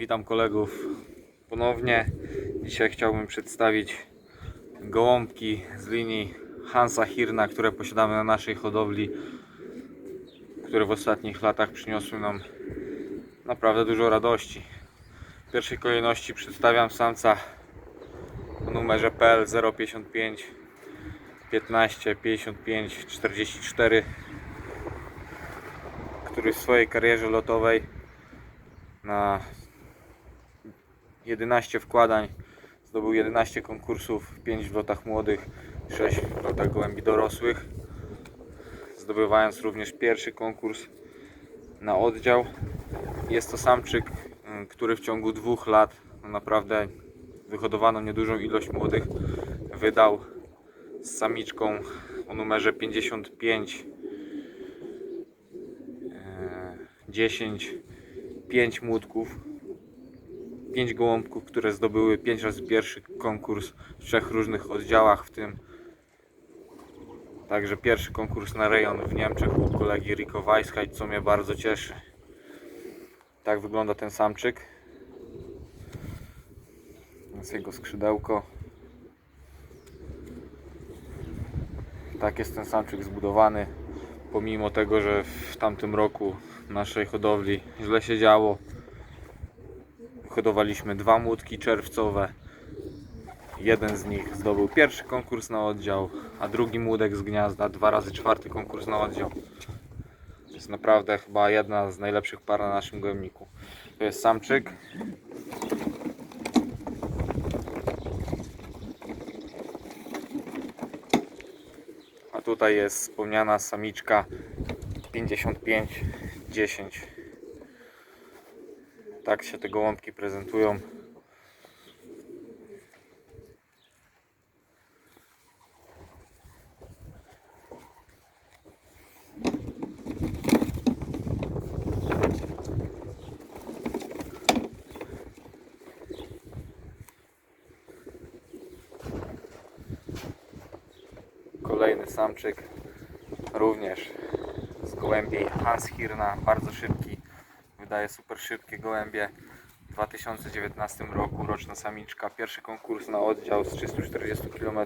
Witam kolegów ponownie. Dzisiaj chciałbym przedstawić gołąbki z linii Hansa Hirna, które posiadamy na naszej hodowli, które w ostatnich latach przyniosły nam naprawdę dużo radości. W pierwszej kolejności przedstawiam samca o numerze PL 055 15 55 44 który w swojej karierze lotowej na 11 wkładań zdobył 11 konkursów, 5 w lotach młodych, 6 w lotach gołębi dorosłych zdobywając również pierwszy konkurs na oddział. Jest to samczyk, y, który w ciągu dwóch lat no naprawdę wyhodowano niedużą ilość młodych wydał z samiczką o numerze 55 e, 10 5 młotków 5 gołąbków, które zdobyły 5 razy pierwszy konkurs w trzech różnych oddziałach, w tym także pierwszy konkurs na rejon w Niemczech u kolegi Rico Weisheit, co mnie bardzo cieszy. Tak wygląda ten samczyk. Jest jego skrzydełko. Tak jest ten samczyk zbudowany. Pomimo tego, że w tamtym roku naszej hodowli źle się działo. Hodowaliśmy dwa młotki czerwcowe. Jeden z nich zdobył pierwszy konkurs na oddział, a drugi młodek z gniazda dwa razy czwarty konkurs na oddział. Jest naprawdę chyba jedna z najlepszych par na naszym gołębniku. To jest samczyk. A tutaj jest wspomniana samiczka 55-10. Tak się te gołąbki prezentują. Kolejny samczyk, również z gołębi Hans Hirna, bardzo szybki, wydaje super szybkie gołębie. W 2019 roku roczna samiczka, pierwszy konkurs na oddział z 340 km.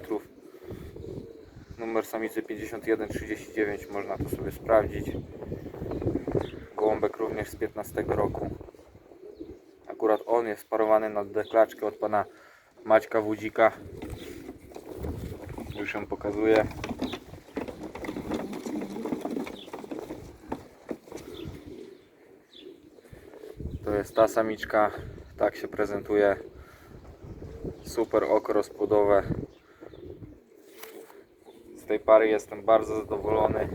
Numer samicy 5139, można to sobie sprawdzić. Gołąbek również z 15 roku. Akurat on jest parowany na deklaczkę od pana Maćka Wudzika. Już ją pokazuję. To jest ta samiczka, tak się prezentuje. Super oko rozpłodowe. Z tej pary jestem bardzo zadowolony.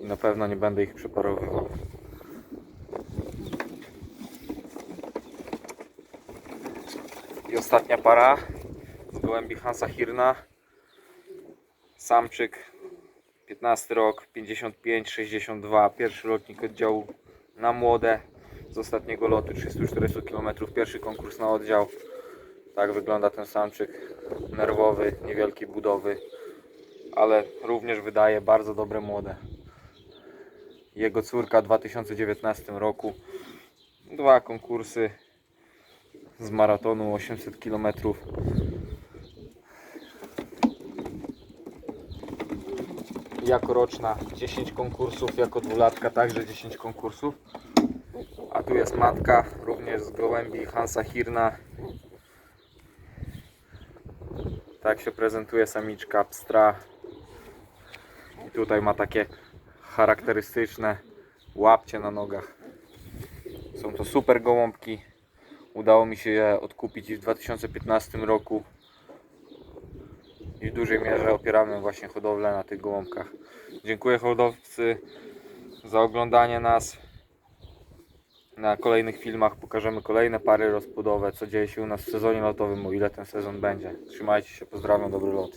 I na pewno nie będę ich przeparowywał. I ostatnia para z gołębi Hansa Hirna. Samczyk 15 rok 55-62 pierwszy lotnik oddziału na młode z ostatniego lotu 340 km pierwszy konkurs na oddział. Tak wygląda ten samczyk nerwowy, niewielkiej budowy ale również wydaje bardzo dobre młode. Jego córka w 2019 roku. Dwa konkursy z maratonu 800 km jako roczna 10 konkursów, jako dwulatka także 10 konkursów. A tu jest matka, również z gołębi Hansa Hirna. Tak się prezentuje samiczka pstra. I tutaj ma takie charakterystyczne łapcie na nogach. Są to super gołąbki. Udało mi się je odkupić w 2015 roku i w dużej mierze opieramy właśnie hodowlę na tych gołąbkach. Dziękuję hodowcy za oglądanie nas. Na kolejnych filmach pokażemy kolejne pary rozpłodowe, co dzieje się u nas w sezonie lotowym, o ile ten sezon będzie. Trzymajcie się, pozdrawiam, dobry lot.